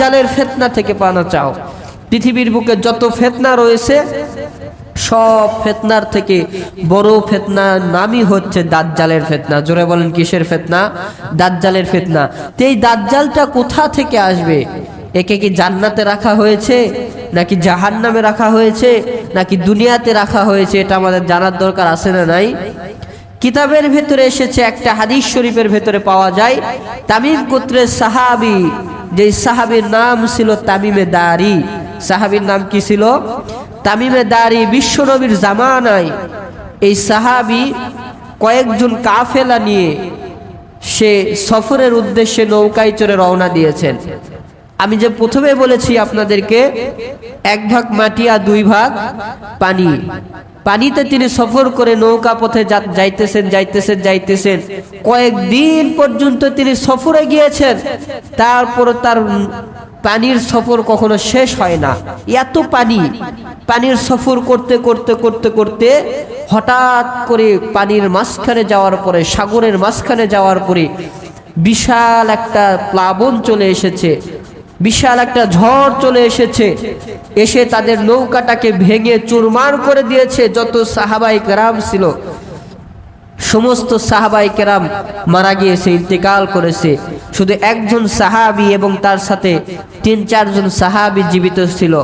দাজ্জালের ফেতনা থেকে পানা চাও। পৃথিবীর বুকে যত ফেতনা রয়েছে, সব ফেতনার থেকে বড় ফেতনার নামই হচ্ছে দাজ্জালের ফেতনা। জোরে বলেন, কিসের ফেতনা? দাজ্জালের ফেতনা। তো এই দাজ্জালটা কোথা থেকে আসবে? একে কি জান্নাতে রাখা হয়েছে, নাকি জাহান্নামে রাখা হয়েছে, নাকি দুনিয়াতে রাখা হয়েছে? এটা আমাদের জানার দরকার আছে না নাই? কিতাবের ভেতরে এসেছে, একটা হাদিস শরীফের ভেতরে পাওয়া যায়, তামিম গোত্রের সাহাবি যে সাহাবির নাম ছিল তামিমে দারি। সাহাবির নাম কি ছিল? তামিমে দারি বিশ্বনবীর জামানায় এই সাহাবি কয়েকজন কাফেলা নিয়ে সে সফরের উদ্দেশ্যে নৌকায় চড়ে রওনা দিয়েছেন। আমি যে প্রথমে বলেছি আপনাদেরকে, এক ভাগ মাটি আর দুই ভাগ পানি। পানিতে তিনি সফর করে নৌকা পথে যাইতেছেন যাইতেছেন যাইতেছেন। কয়েকদিন পর্যন্ত তিনি সফরে গিয়েছেন। তারপর তার পানির সফর কখনো শেষ হয় না। এত পানি, পানির সফর করতে করতে করতে করতে হঠাৎ করে পানির মাঝখানে যাওয়ার পরে, সাগরের মাঝখানে যাওয়ার পরে বিশাল একটা প্লাবন চলে এসেছে। বিশাল একটা ঝড় চলে এসেছে। এসে তাদের নৌকাটাকে ভেঙে চুরমার করে দিয়েছে যত সাহাবাই কেরাম ছিল। সমস্ত সাহাবাই কেরাম মারা গিয়েছে ইন্তেকাল করেছে। শুধু একজন সাহাবি এবং তার সাথে তিন, চারজন সাহাবি জীবিত ছিল।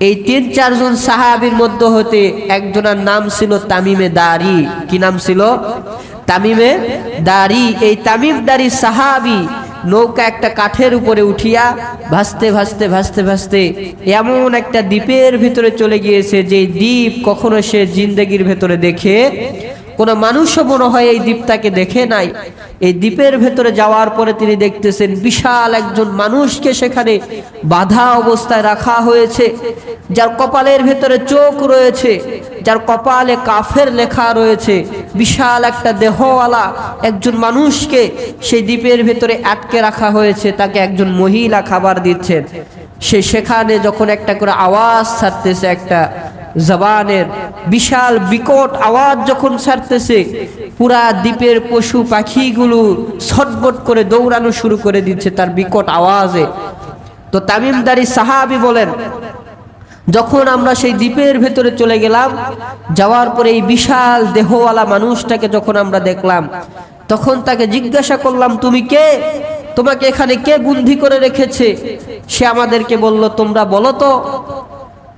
এই তিন, চারজন সাহাবির মধ্য হতে একজনের নাম ছিল তামিমে দারি। কি নাম ছিল? তামিমে দারি। এই তামিম দারি সাহাবি নৌকা একটা কাঠের উপরে উঠিয়া ভাসতে ভাসতে ভাসতে ভাসতে এমন একটা দ্বীপের ভিতরে চলে গিয়েছে যে দ্বীপ কখনো সে জিন্দগির ভেতরে দেখে, কোনো মানুষও মনে হয় এই দ্বীপটাকে দেখে নাই। এই দ্বীপের ভেতরে যাওয়ার পরে তিনি দেখতেছেন বিশাল একজন মানুষকে সেখানে বাধা অবস্থায় রাখা হয়েছে, যার কপালের ভেতরে চোখ রয়েছে। যার কপালে কাফের লেখা রয়েছে, বিশাল একটা দেহওয়ালা একজন মানুষকে সেই দ্বীপের ভেতরে আটকে রাখা হয়েছে, তাকে একজন মহিলা খাবার দিচ্ছেন। সে সেখানে যখন একটা করে আওয়াজ ছাড়তেছে, একটা জবানের বিশাল বিকট আওয়াজ যখন ছাড়তেছে, পুরা দ্বীপের পশু পাখিগুলো ছটবট করে দৌড়ানো শুরু করে দিচ্ছে তার বিকট আওয়াজে। তো তামিমদারি সাহাবি বলেন যখন আমরা সেই দ্বীপের ভেতরে চলে গেলাম, যাওয়ার পরে এই বিশাল দেহওয়ালা মানুষটাকে যখন আমরা দেখলাম, তখন তাকে জিজ্ঞাসা করলাম, তুমি কে? তোমাকে এখানে কে বুদ্ধি করে রেখেছে? সে আমাদেরকে বলল, তোমরা বলো তো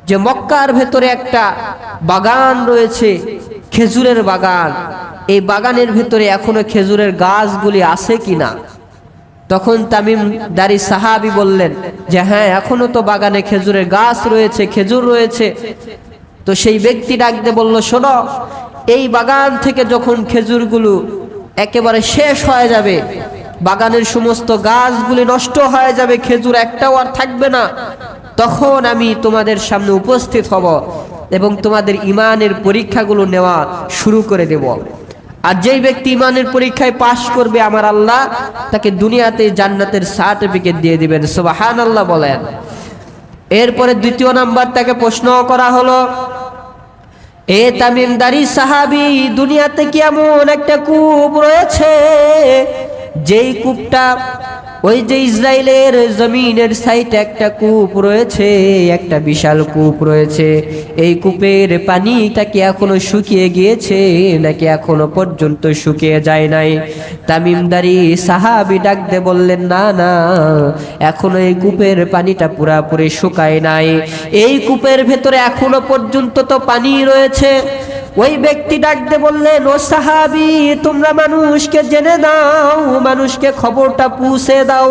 যে মক্কার ভেতরে একটা বাগান রয়েছে, খেজুরের বাগান। এই বাগানের ভেতরে এখনও খেজুরের গাছগুলি আছে কিনা? তখন তামিম দারি সাহাবি বললেন যে হ্যাঁ এখনও তো বাগানে খেজুরের গাছ রয়েছে, খেজুর রয়েছে। তো সেই ব্যক্তি ডাকতে বলল, শোনো, এই বাগান থেকে যখন খেজুরগুলো একেবারে শেষ হয়ে যাবে, বাগানের সমস্ত গাছগুলি নষ্ট হয়ে যাবে, খেজুর একটাও আর থাকবে না, তখন আমি তোমাদের সামনে উপস্থিত হব এবং তোমাদের ইমানের পরীক্ষাগুলো নেওয়া শুরু করে দেব। আর যেই ব্যক্তি ইমানের পরীক্ষায় পাশ করবে আমার আল্লাহ, তাকে দুনিয়াতে জান্নাতের সার্টিফিকেট দিয়ে দিবেন। সোবাহান আল্লাহ বলেন। এরপরে দ্বিতীয় নাম্বার তাকে প্রশ্ন করা হলো, এ তামিমদারি সাহাবি, দুনিয়াতে কি এমন একটা কূপ রয়েছে, যেই কূপটা ওই যে ইসরায়েলের জমিনের সাইটে একটা কূপ রয়েছে, একটা বিশাল কূপ রয়েছে। এই কূপের পানিটা কি এখনও শুকিয়ে গিয়েছে, নাকি এখনও পর্যন্ত শুকিয়ে যায় নাই? তামিমদারি সাহাবি ডাকতে বললেন, না না, এখনও এই কূপের পানিটা পুরাপুরি শুকায় নাই। এই কূপের ভেতরে এখনও পর্যন্ত তো পানি রয়েছে। ওই ব্যক্তি ডাকতে বললেন ও সাহাবি, তোমরা মানুষকে জেনে দাও, মানুষকে খবরটা পৌঁছে দাও।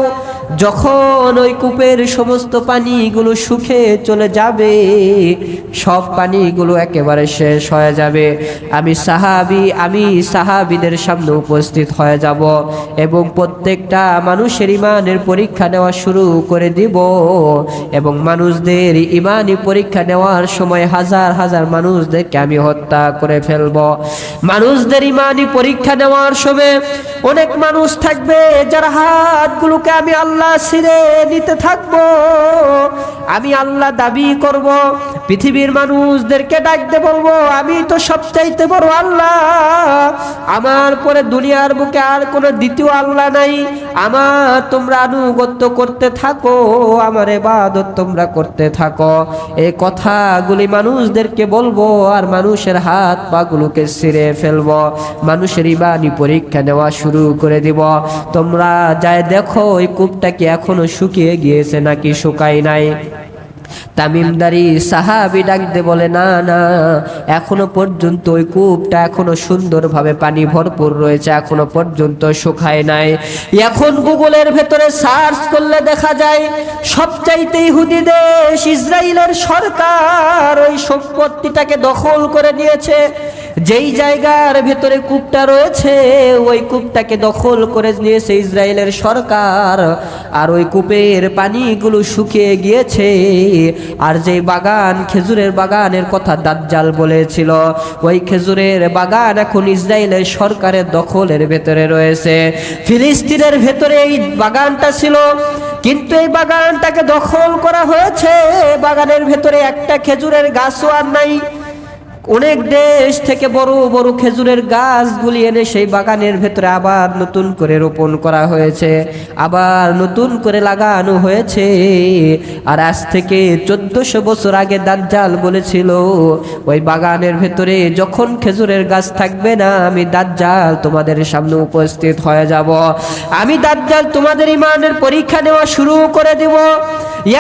যখন ওই কূপের সমস্ত পানিগুলো শুকে চলে যাবে, সব পানিগুলো একেবারে শেষ হয়ে যাবে। আমি সাহাবি, আমি সাহাবিদের সামনে উপস্থিত হয়ে যাব এবং প্রত্যেকটা মানুষের ইমানের পরীক্ষা নেওয়া শুরু করে দিব এবং মানুষদের ইমানই পরীক্ষা নেওয়ার সময় হাজার হাজার মানুষদেরকে আমি হত্যা করে ফেলব। মানুষদের ইমানি পরীক্ষা নেওয়ার সময় অনেক মানুষ থাকবে যার হাতগুলোকে আমি আল্লাহ সিরে নিতে থাকব। আমি আল্লাহ দাবি করব, পৃথিবীর মানুষদেরকে ডাকতে বলব, আমি তো সবচাইতে বড় আল্লাহ। আমার পরে দুনিয়ার বুকে আর কোনো দ্বিতীয় আল্লাহ নাই। আমার তোমরা আনুগত্য করতে থাকো, আমার এবাদত তোমরা করতে থাকো। এই কথাগুলি মানুষদেরকে বলব আর মানুষের হাত পাগুলোকে ছিঁড়ে ফেলব, মানুষের ইমানি পরীক্ষা নেওয়া শুরু করে দিব। তোমরা যায় দেখো, ওই কূপটা কি এখনও শুকিয়ে গিয়েছে নাকি শুকায় নাই? তামিমদারি সাহাবি ডাকতে বলে, না না, এখনও পর্যন্ত ওই কূপটা এখনও সুন্দরভাবে পানি ভরপুর রয়েছে, এখনও পর্যন্ত শুকায় নাই। এখন গুগলের ভেতরে সার্চ করলে দেখা যায়, সবচাইতে ইহুদি দেশ ইসরায়েলের সরকার ওই সম্পত্তিটাকে দখল করে নিয়েছে। যেই জায়গার ভেতরে কূপটা রয়েছে, ওই কূপটাকে দখল করে নিয়েছে ইসরায়েলের সরকার। আর ওই কূপের পানিগুলো শুকিয়ে গিয়েছে। আর যে বাগান খেজুরের বাগানের কথা দাজ্জাল বলেছিল, ওই খেজুরের বাগান এখন ইসরায়েলের সরকারের দখলের ভেতরে রয়েছে। ফিলিস্তিনের ভেতরে এই বাগানটা ছিল, কিন্তু এই বাগানটাকে দখল করা হয়েছে। বাগানের ভেতরে একটা খেজুরের গাছও আর নাই। অনেক দেশ থেকে বড় বড় খেজুরের গাছগুলি এনে সেই বাগানের ভেতরে আবার নতুন করে রোপণ করা হয়েছে, আবার নতুন করে লাগানো হয়েছে। আর আজ থেকে চোদ্দশো বছর আগে দাজ্জাল বলেছিল, ওই বাগানের ভেতরে যখন খেজুরের গাছ থাকবে না, আমি দাজ্জাল তোমাদের সামনে উপস্থিত হয়ে যাব। আমি দাজ্জাল তোমাদের ইমানের পরীক্ষা নেওয়া শুরু করে দেব।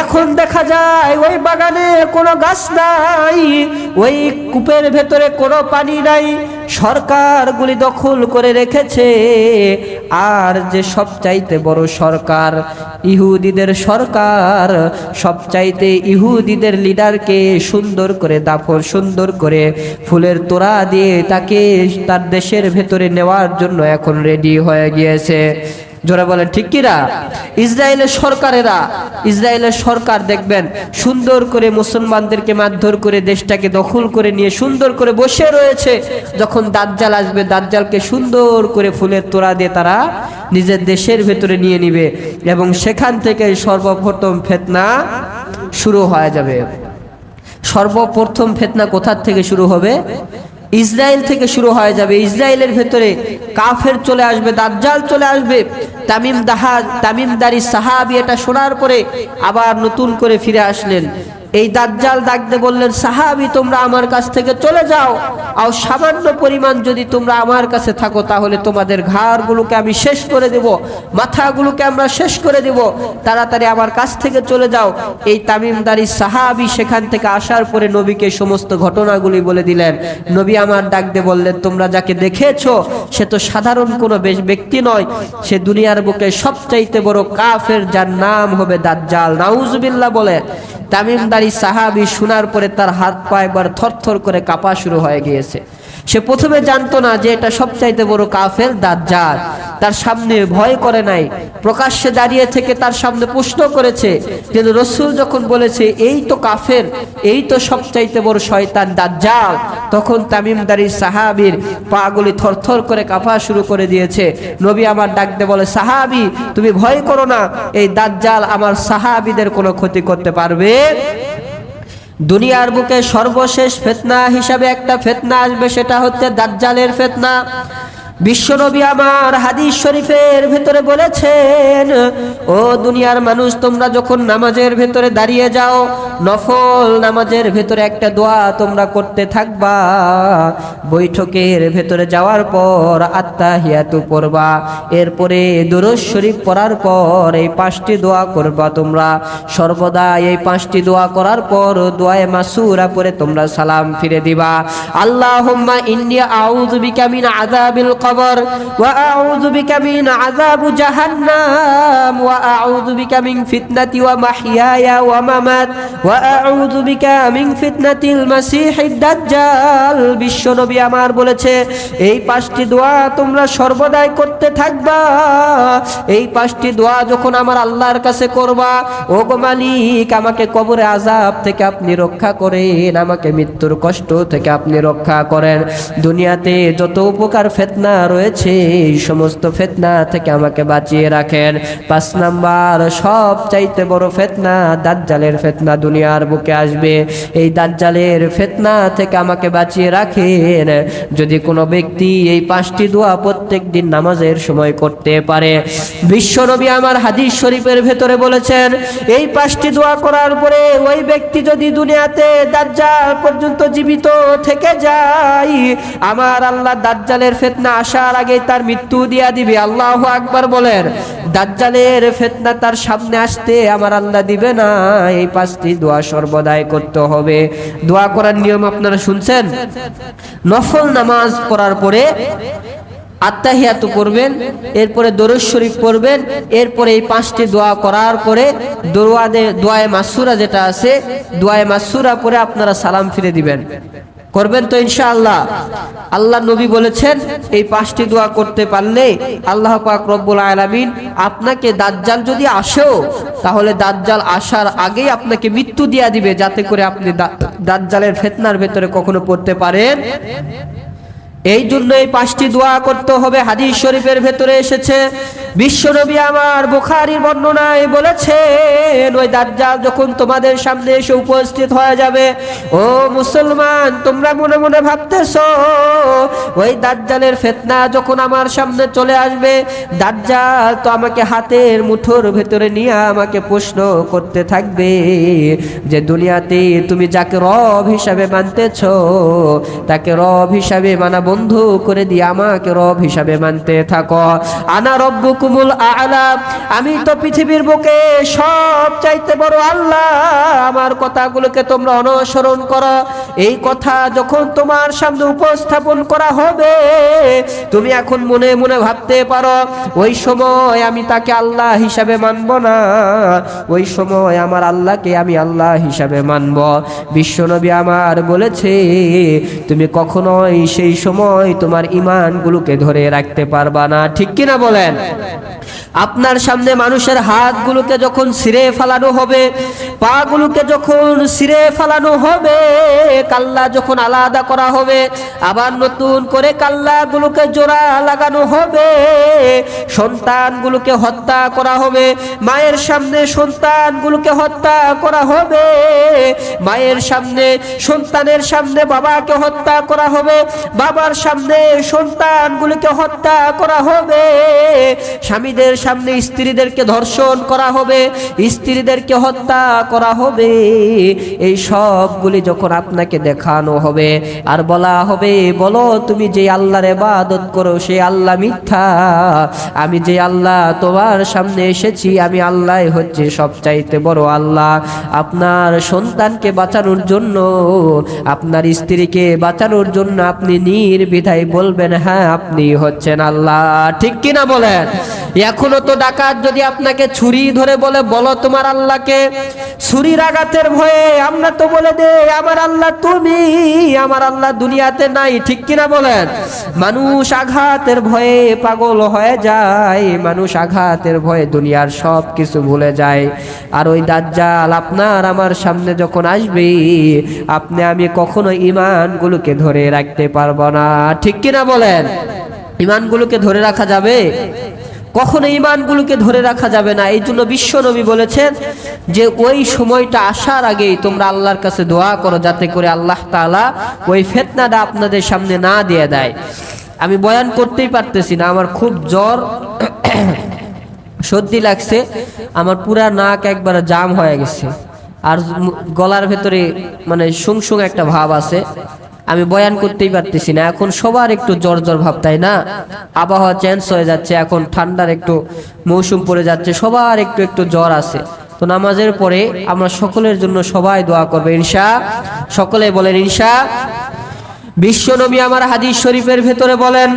এখন দেখা যায় ওই বাগানে কোনো গাছ নাই, ওই কূপের ভেতরে কোনো পানি নাই। সরকারগুলি দখল করে রেখেছে। আর যে সবচাইতে বড় সরকার, ইহুদিদের সরকার, সবচাইতে ইহুদিদের লিডারকে সুন্দর করে দাফন, সুন্দর করে ফুলের তোড়া দিয়ে তাকে তার দেশের ভেতরে নেওয়ার জন্য এখন রেডি হয়ে গিয়েছে। জোরে বলেন, ঠিক কিরা ইসরায়েলের সরকারেরা, ইসরায়েলের সরকার দেখবেন, সুন্দর করে মুসলমানদেরকে মারধর করে দেশটাকে দখল করে নিয়ে সুন্দর করে বসে রয়েছে। যখন দাজ্জাল আসবে, দাজ্জালকে সুন্দর করে ফুলের তোড়া দিয়ে তারা নিজের দেশের ভেতরে নিয়ে নিবে এবং সেখান থেকে সর্বপ্রথম ফেতনা শুরু হয়ে যাবে। সর্বপ্রথম ফেতনা কোথার থেকে শুরু হবে? ইসরায়েল থেকে শুরু হয়ে যাবে। ইসরায়েলের ভেতরে কাফের চলে আসবে, দাজ্জাল চলে আসবে। তামিম দাহা তামিমদারি সাহাবি এটা শোনার পরে আবার নতুন করে ফিরে আসলেন। এই দাজ্জাল ডাকতে বললেন, সাহাবি, তোমরা আমার কাছ থেকে চলে যাও। আর সামান্য পরিমাণ যদি তোমরা আমার কাছে থাকো, তাহলে তোমাদের ঘাড়গুলোকে আমি শেষ করে দেব, মাথাগুলোকে আমরা শেষ করে দেব। তাড়াতাড়ি আমার কাছ থেকে চলে যাও। এই তামিমদারি সাহাবি সেখান থেকে আসার পরে নবীকে সমস্ত ঘটনাগুলি বলে দিলেন। নবী আমার ডাকতে বললেন, তোমরা যাকে দেখেছ, সে তো সাধারণ কোনো বেশ ব্যক্তি নয়। সে দুনিয়ার বুকে সবচাইতে বড় কাফের, যার নাম হবে দাজ্জাল। নাউজুবিল্লাহ বলে তামিমদারি সাহাবি শোনার পরে তার হাত পা একবার থরথর করে কাঁপা শুরু হয়ে গিয়েছে। সে প্রথমে জানতো না যে এটা সবচাইতে বড় কাফের দাজ্জাল। তার সামনে ভয় করে নাই। প্রকাশ্যে দাঁড়িয়ে থেকে তার সামনে প্রশ্ন করেছে, কিন্তু রসুল যখন বলেছে, এই তো কাফের, এই তো সবচাইতে বড় শয়তান দাজ্জাল, তখন তামিমদারি সাহাবির পাগুলি থরথর করে কাঁপা শুরু করে দিয়েছে। নবী আমার ডাকতে বলে, সাহাবি, তুমি ভয় করো না, এই দাজ্জাল আমার সাহাবিদের কোনো ক্ষতি করতে পারবে? দুনিয়ার বুকে সর্বশেষ ফেতনা হিসাবে একটা ফেতনা আসবে সেটা হচ্ছে দাজ্জালের ফেতনা। বিশ্বনবী আমার হাদিস শরীফের ভেতরে বলেছেন, ও দুনিয়ার মানুষ, তোমরা যখন নামাজের ভেতরে দাঁড়িয়ে যাও, নফল নামাজের ভেতরে একটা দোয়া তোমরা করতে থাকবা। বৈঠকের ভেতরে যাওয়ার পর আত্মা হিয়াতু পড়বা। এরপরে দুরুজ শরীফ পড়ার পর এই পাঁচটি দোয়া করবা তোমরা। সর্বদা এই পাঁচটি দোয়া করার পর দোয়ায়ে মাসুরা পরে তোমরা সালাম ফিরে দিবা। আল্লাহুম্মা ইন্নী আউযু বিকা মিন আযাবিল দাজ্জাল। বিশ্বনবী আমার বলেছে, এই পাঁচটি দোয়া তোমরা সর্বদাই করতে থাকবা। এই পাঁচটি দোয়া যখন আমার আল্লাহর কাছে করবা ও মালিক, আমাকে কবরে আজাব থেকে আপনি রক্ষা করেন, আমাকে মৃত্যুর কষ্ট থেকে আপনি রক্ষা করেন। দুনিয়াতে যত উপকার ফেতনা রয়েছে এই সমস্ত ফেতনা থেকে আমাকে বাঁচিয়ে রাখেন। পাঁচ নাম্বার সব চাইতে বড় ফেতনা দাজ্জালের ফেতনা দুনিয়ার বুকে আসবে। এই দাজ্জালের ফেতনা থেকে আমাকে বাঁচিয়ে রাখেন। যদি কোনো ব্যক্তি এই পাঁচটি দোয়া প্রত্যেক দিন নামাজের সময় করতে পারে। বিশ্বনবী আমার হাদিস শরীফের ভেতরে বলেছেন, এই পাঁচটি দোয়া করার পরে ওই ব্যক্তি যদি দুনিয়াতে দাজ্জাল পর্যন্ত জীবিত থেকে যায়, আমার আল্লাহ দাজ্জালের ফেতনা আসার আগে তার মৃত্যু দিয়া দিবে। আল্লাহ আকবার বলেন, দাজ্জালের ফেতনা তার সামনে আসতে আমার আল্লাহ দিবে না। এই পাঁচটি দোয়া সর্বদাই করতে হবে। দোয়া করার নিয়ম আপনারা শুনছেন? নফল নামাজ পড়ার পরে আত্মাহিয়াতু করবেন, এরপরে দরুদ শরীফ পড়বেন, এরপরে এই পাঁচটি দোয়া করার পরে দোয়াদে দোয়ায়ে মাসুরা যেটা আছে, দোয়ায়ে মাসুরা পরে আপনারা সালাম ফিরে দিবেন। করবেন তো ইনশাআল্লাহ। আল্লাহ নবী বলেছেন, এই পাঁচটি দোয়া করতে পারলে আল্লাহ পাক রব্বুল আলামিন আপনাকে দাজ্জাল যদি আসেও, তাহলে দাজ্জাল আসার আগেই আপনাকে মৃত্যু দিয়া দিবে, যাতে করে আপনি দাজ্জালের ফেতনার ভেতরে কখনো পড়তে পারেন। এই জন্য এই পাঁচটি দোয়া করতে হবে। হাদিস শরীফের ভেতরে এসেছে, বিশ্বনবী আমার বুখারীর বর্ণনায় বলেছেন, ওই দাজ্জাল যখন তোমাদের সামনে এসে উপস্থিত হয়ে যাবে, ও মুসলমান, তোমরা মনে মনে ভাবতেছ, ওই দাজ্জালের ফেতনা যখন আমার সামনে চলে আসবে, দাজ্জাল তো আমাকে হাতের মুঠোর ভেতরে নিয়ে আমাকে প্রশ্ন করতে থাকবে যে, দুনিয়াতে তুমি যাকে রব হিসাবে মানতেছ, তাকে রব হিসাবে মানা বন্ধ করে দিয়ে আমাকে রব হিসাবে মানতে থাকো। আনা রব্বুকুমুল আলা। আমি তো পৃথিবীর বুকে সব চাইতে বড় আল্লাহ। আমার কথাগুলোকে তোমরা অনুসরণ করো। এই কথা যখন তোমার সামনে উপস্থাপন করা হবে, তুমি এখন মনে মনে ভাবতে পারো, ওই সময় আমি তাকে আল্লাহ হিসাবে মানব না। ওই সময় আমার আল্লাহকে আমি আল্লাহ হিসাবে মানব। বিশ্বনবী আমার বলেছে, তুমি কখনোই সেই সময় তোমার ইমানগুলোকে ধরে রাখতে পারবা না। ঠিক কিনা বলেন? আপনার সামনে মানুষের হাতগুলোকে যখন ছিঁড়ে ফেলানো হবে, পাগুলোকে যখন ছিঁড়ে ফেলানো হবে, কাল্লা যখন আলাদা করা হবে, আবার নতুন করে কাল্লাগুলোকে জোড়া লাগানো হবে, সন্তানগুলোকে হত্যা করা হবে, মায়ের সামনে সন্তানগুলোকে হত্যা করা হবে, মায়ের সামনে, সন্তানের সামনে বাবাকে হত্যা করা হবে বাবার সামনে সন্তানগুলোকে হত্যা করা হবে। স্বামীদের সামনে স্ত্রীদেরকে ধর্ষণ করা হবে, স্ত্রীদেরকে হত্যা করা হবে। এই সবগুলি যখন আপনাকে দেখানো হবে আর বলা হবে, বলো তুমি যে আল্লাহর ইবাদত করো, সে আল্লাহ মিথ্যা। আমি যে আল্লাহ তোমার সামনে এসেছি, আমি আল্লাহ হচ্ছে সবচাইতে বড় আল্লাহ। আপনার সন্তানকে বাঁচানোর জন্য, আপনার স্ত্রীকে বাঁচানোর জন্য আপনি নির্বিধায় বলবেন হ্যাঁ আপনি হচ্ছেন আল্লাহ। ঠিক কিনা বলেন? এখনও তো ডাকাত যদি আপনাকে ছুরি ধরে বলে, বলো তোমার আল্লাহকে ছুরির আঘাতের ভয়ে আমরা তো বলে দে আমার আল্লাহ তুমি, আমার আল্লাহ দুনিয়াতে নাই, ঠিক কিনা বলেন? মানুষ আঘাতের ভয়ে পাগল হয়ে যায়, মানুষ আঘাতের ভয়ে দুনিয়ার সব কিছু ভুলে যায়। আর ওই দাজ্জাল আপনার আমার সামনে যখন আসবে, আপনি, আমি কখনো ইমানগুলোকে ধরে রাখতে পারব না, ঠিক কিনা বলেন? ইমানগুলোকে ধরে রাখা যাবে? কখনো ইমানগুলোকে ধরে রাখা যাবে না। এই জন্য বিশ্ব নবী বলেছেন যে, ওই সময়টা আসার আগেই তোমরা আল্লাহর কাছে দোয়া করো, যাতে করে আল্লাহ তাআলা ওই ফেতনাটা আপনাদের সামনে না দিয়ে দেয়। আমি বয়ান করতেই পারতেছি না, আমার খুব জ্বর, সর্দি লাগছে, আমার পুরা নাক একবারে জাম হয়ে গেছে। আর গলার ভেতরে মানে সুং সুং একটা ভাব আছে। আমি বয়ান করতেই পারতেছি না। এখন সবার একটু জ্বর জ্বর ভাব, তাই না? আবহাওয়া চেঞ্জ হয়ে যাচ্ছে, এখন ঠান্ডার একটু মৌসুম পড়ে যাচ্ছে, সবার একটু একটু জ্বর আছে। তো নামাজের পরে আমরা সকলের জন্য সবাই দোয়া করবে, ইনশা। সকলে বলেন, ইনশা। বিশ্বনবী আমার হাদিস শরীফের ভেতরে বলেন